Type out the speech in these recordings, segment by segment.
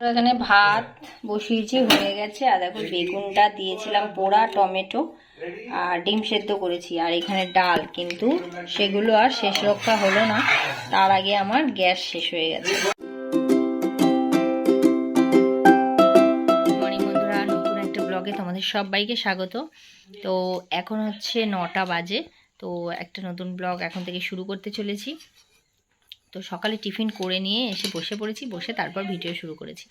এখানে ভাত বসিয়েছি, হয়ে গেছে। আর দেখো, বেগুনটা দিয়েছিলাম পোড়া, টমেটো, আর ডিম সেদ্ধ করেছি। আর এখানে ডাল, কিন্তু সেগুলো আর শেষ রক্ষা হলো না। তার আগে আমার গ্যাস শেষ হয়ে গেছে। বন্ধুরা, নতুন একটা তোমাদের সবাইকে স্বাগত। তো এখন হচ্ছে নটা বাজে। তো একটা নতুন ব্লগ এখন থেকে শুরু করতে চলেছি। তো সকালে টিফিন করে নিয়ে এসে বসে পড়েছি, বসে তারপর ভিডিও শুরু করেছি।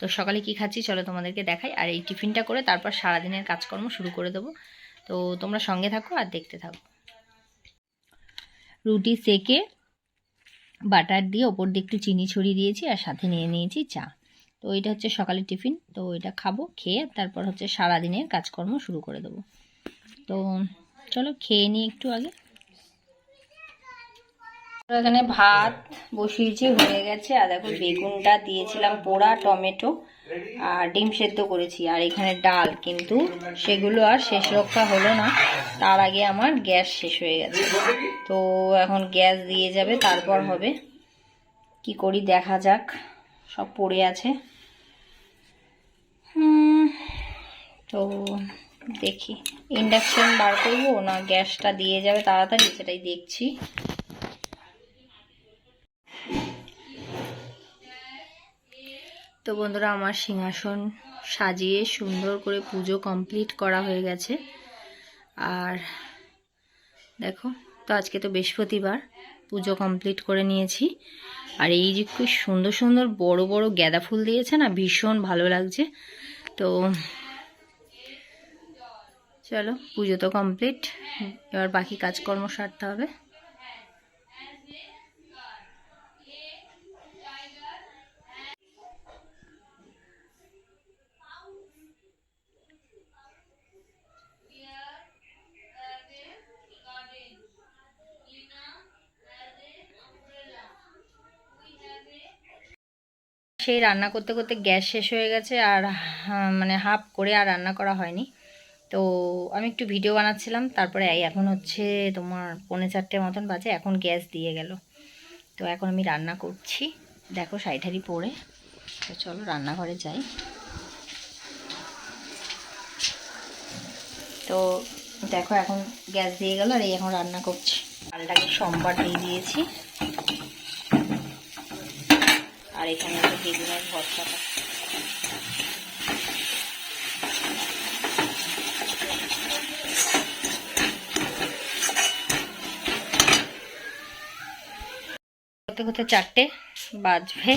তো সকালে কি খাচ্ছি চলো তোমাদেরকে দেখাই। আর এই টিফিনটা করে তারপর সারাদিনের কাজকর্ম শুরু করে দেবো। তো তোমরা সঙ্গে থাকো আর দেখতে থাকো। রুটি সেকে বাটার দিয়ে ওপর দিয়ে একটু চিনি ছড়িয়ে দিয়েছি আর সাথে নিয়ে নিয়েছি চা। তো এটা হচ্ছে সকালের টিফিন। তো এটা খাব, খেয়ে তারপর হচ্ছে সারাদিনের কাজকর্ম শুরু করে দেবো। তো চলো খেয়ে নিই একটু আগে। এখানে ভাত বসিয়েছি, হয়ে গেছে। আর দেখো, বেগুনটা দিয়েছিলাম পোড়া, টমেটো, আর ডিম সেদ্ধ করেছি। আর এখানে ডাল, কিন্তু সেগুলো আর শেষ রক্ষা হলো না। তার আগে আমার গ্যাস শেষ হয়ে গেছে। তো এখন গ্যাস দিয়ে যাবে, তারপর হবে। কি করি, দেখা যাক। সব পড়ে আছে। তো দেখি। ইন্ডাকশন বার করব না, গ্যাসটা দিয়ে যাবে তাড়াতাড়ি, সেটাই দেখছি। তো বন্ধুরা, আমার সিংহাসন সাজিয়ে সুন্দর করে পুজো কমপ্লিট করা হয়ে গেছে। আর দেখো, তো আজকে তো বৃহস্পতিবার, পুজো কমপ্লিট করে নিয়েছি। আর এই যে খুব সুন্দর সুন্দর বড় বড় গাঁদা ফুল দিয়েছে না, ভীষণ ভালো লাগছে। তো চলো, পুজো তো কমপ্লিট এবার বাকি কাজকর্ম সারতে হবে। সেই রান্না করতে করতে গ্যাস শেষ হয়ে গেছে আর মানে হাফ করে আর রান্না করা হয়নি। তো আমি একটু ভিডিও বানাচ্ছিলাম, তারপরে এই এখন হচ্ছে তোমার পৌনে চারটে মতন বাজে, এখন গ্যাস দিয়ে গেল। তো এখন আমি রান্না করছি। দেখো সাইঠারি পরে। তো চলো রান্নাঘরে যাই। তো দেখো এখন গ্যাস দিয়ে গেল আর এই এখন রান্না করছি। ডালটাকে সোমবার দিয়ে দিয়েছি আর এখানে হচ্ছে বেগুনের ভর্তাটা। করতে চারটে বাজবে।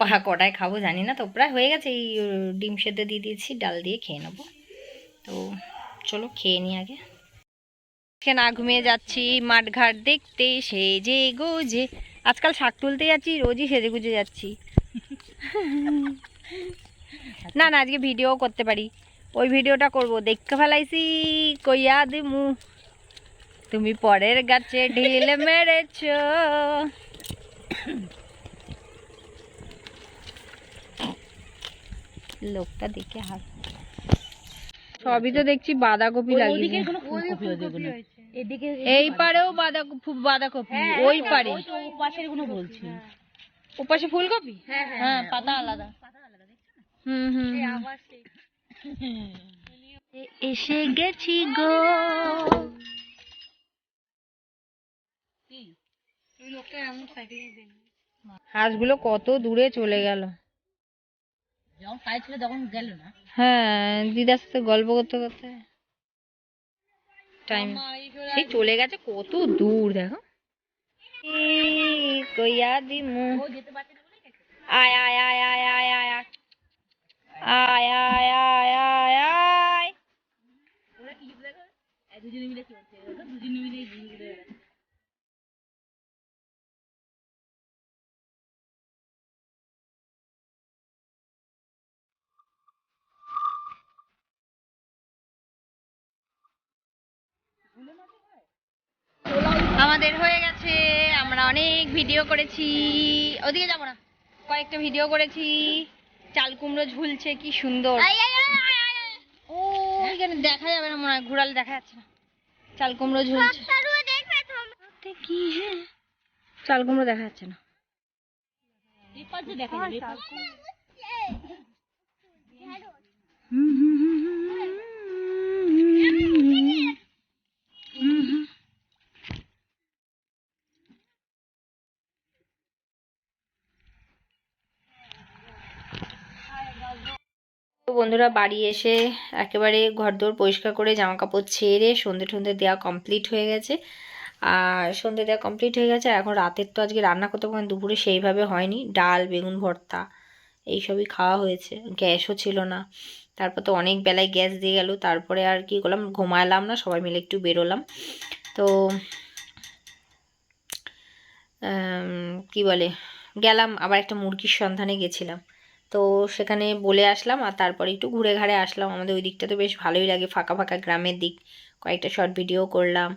পাহা কটায় খাব, জানি না তো, প্রায় হয়ে গেছে। এই ডিম সেদ্ধ দিয়ে দিয়েছি, ডাল দিয়ে খেয়ে নেব। তো চলো, খেয়ে নিই আগে। না ঘুমিয়ে যাচ্ছি মাঠ মাঠঘাট দেখতে সেজে গোজে। আজকাল শাক তুলতে যাচ্ছি রোজই সেজে গুজে যাচ্ছি। না না আজকে ভিডিও করতে পারি। ওই ভিডিওটা করব। দেখতে ফেলাইছি কইয়া দিমু। তুমি পরের গাছে ঢিল মেরেছ। লোকটা দেখে হাস সবই তো দেখছি বাঁধাকপি এই পারেও বাঁধাকপি বাঁধাকপি ওই পারে। পাশেরগুলো বলছি। ওপাশে ফুলকপি? হ্যাঁ পাতা আলাদা। হুম হুম। এসে গেছি গো। হাঁসগুলো কত দূরে চলে গেল। যখন ছিল তখন গেল না? হ্যাঁ দিদার সাথে গল্প করতে করতে। টাইম সেই চলে গেছে কত দূর দেখো। কইয়া দিমু আয় আয় আয় আয় আয় আয় আয়। আয় আয় আয় আয় আয়। দুজনে মিলে কি করছে দুজনে মিলে আমাদের হয়ে গেছে আমরা অনেক ভিডিও করেছি। ওদিকে যাব না কয়েকটা ভিডিও করেছি। চাল কুমড়ো ঝুলছে কি সুন্দর। ও এখানে দেখা যাবে না মনে হয় ঘুরালে দেখা যাচ্ছে না। চাল কুমড়ো ঝুলছে। কি চাল কুমড়ো দেখা যাচ্ছে না। দেখা যাবে বন্ধুরা বাড়ি এসে একেবারে ঘরদোর পরিষ্কার করে জামা কাপড় ছেড়ে সন্ধে টন্ধে দেওয়া কমপ্লিট হয়ে গেছে। আর সন্ধে দেওয়া কমপ্লিট হয়ে গেছে এখন রাতের তো আজকে রান্না করতে পারেন দুপুরে সেইভাবে হয়নি। ডাল, বেগুন ভর্তা এইসবই খাওয়া হয়েছে, গ্যাসও ছিল না। তারপর তো অনেক বেলায় গ্যাস দিয়ে গেল, তারপরে আর কি করলাম, ঘুমালাম না, সবাই মিলে একটু বেরোলাম। তো কি বলে, গেলাম, আবার একটা মুরগির সন্ধানে গেছিলাম। তো সেখানে বলে আসলাম আর তারপরে একটু ঘুরে ঘাড়ে আসলাম। আমাদের ওই দিকটা তো বেশ ভালোই লাগে, ফাঁকা ফাঁকা গ্রামের দিক। কয়েকটা শর্ট ভিডিও করলাম।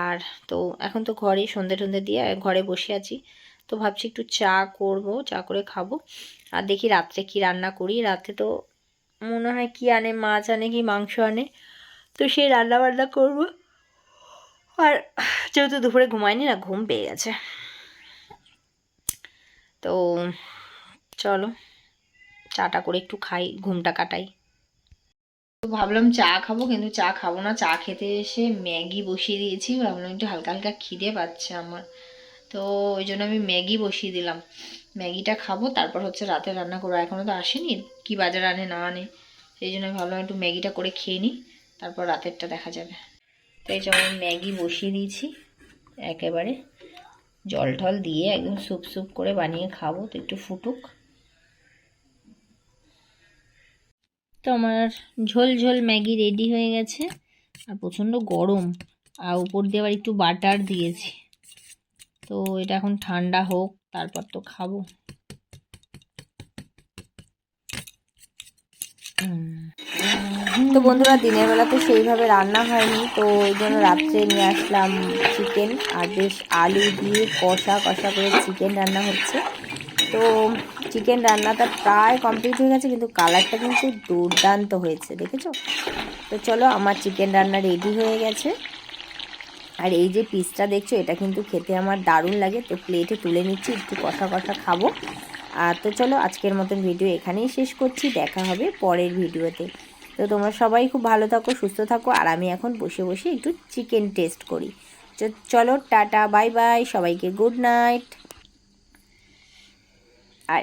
আর তো এখন তো ঘরে সন্ধে টন্ধে দিয়ে ঘরে বসে আছি। তো ভাবছি একটু চা করব, চা করে খাব। আর দেখি রাত্রে কি রান্না করি। রাতে তো মনে হয় কি আনে, মাছ আনে কি মাংস আনে। তো সেই রান্না বান্না করব। আর যেহেতু দুপুরে ঘুমায়নি না, ঘুম পেয়ে গেছে। তো চলো। চাটা করে একটু খাই, ঘুমটা কাটাই। তো ভাবলাম চা খাব, কিন্তু চা খাব না। চা খেতে এসে ম্যাগি বসিয়ে দিয়েছি। ভাবলাম একটু হালকা হালকা খিদে পাচ্ছে আমার। তো ওই জন্য আমি ম্যাগি বসিয়ে দিলাম। ম্যাগিটা খাব, তারপর হচ্ছে রাতে রান্না করব। এখনও তো আসেনি, কি বাজার আনে না আনে। সেই জন্য ভাবলাম একটু ম্যাগিটা করে খেয়ে নিই, তারপর রাতেরটা দেখা যাবে। তো এই জন্য ম্যাগি বসিয়ে দিয়েছি, একেবারে জল টল দিয়ে একদম স্যুপ স্যুপ করে বানিয়ে খাব। তো একটু ফুটুক। তো আমার ঝোল ঝোল ম্যাগি রেডি হয়ে গেছে। আর প্রচণ্ড গরম। আর উপর দিয়ে আবার একটু বাটার দিয়েছি। তো এটা এখন ঠান্ডা হোক, তারপর তো খাব। তো বন্ধুরা, দিনের বেলা তো সেইভাবে রান্না হয়নি, তো ওই জন্য রাত্রে নিয়ে আসলাম চিকেন আর বেশ আলু দিয়ে কষা কষা করে চিকেন রান্না হচ্ছে। তো চিকেন রান্নাটা প্রায় কমপ্লিট হয়ে গেছে, কিন্তু কালারটা কিন্তু দুর্দান্ত হয়েছে, দেখেছ? তো চলো আমার চিকেন রান্না রেডি হয়ে গেছে। আর এই যে পিসটা দেখছ, এটা কিন্তু খেতে আমার দারুণ লাগে, তো প্লেটে তুলে নিচ্ছি, একটু কষা কষা খাব। আর তো চলো আজকের মতন ভিডিও এখানেই শেষ করছি, দেখা হবে পরের ভিডিওতে তো। তোমরা সবাই খুব ভালো থাকো, সুস্থ থাকো, আর আমি এখন বসে বসে একটু চিকেন টেস্ট করি। চলো টাটা বাই বাই সবাইকে গুড নাইট আর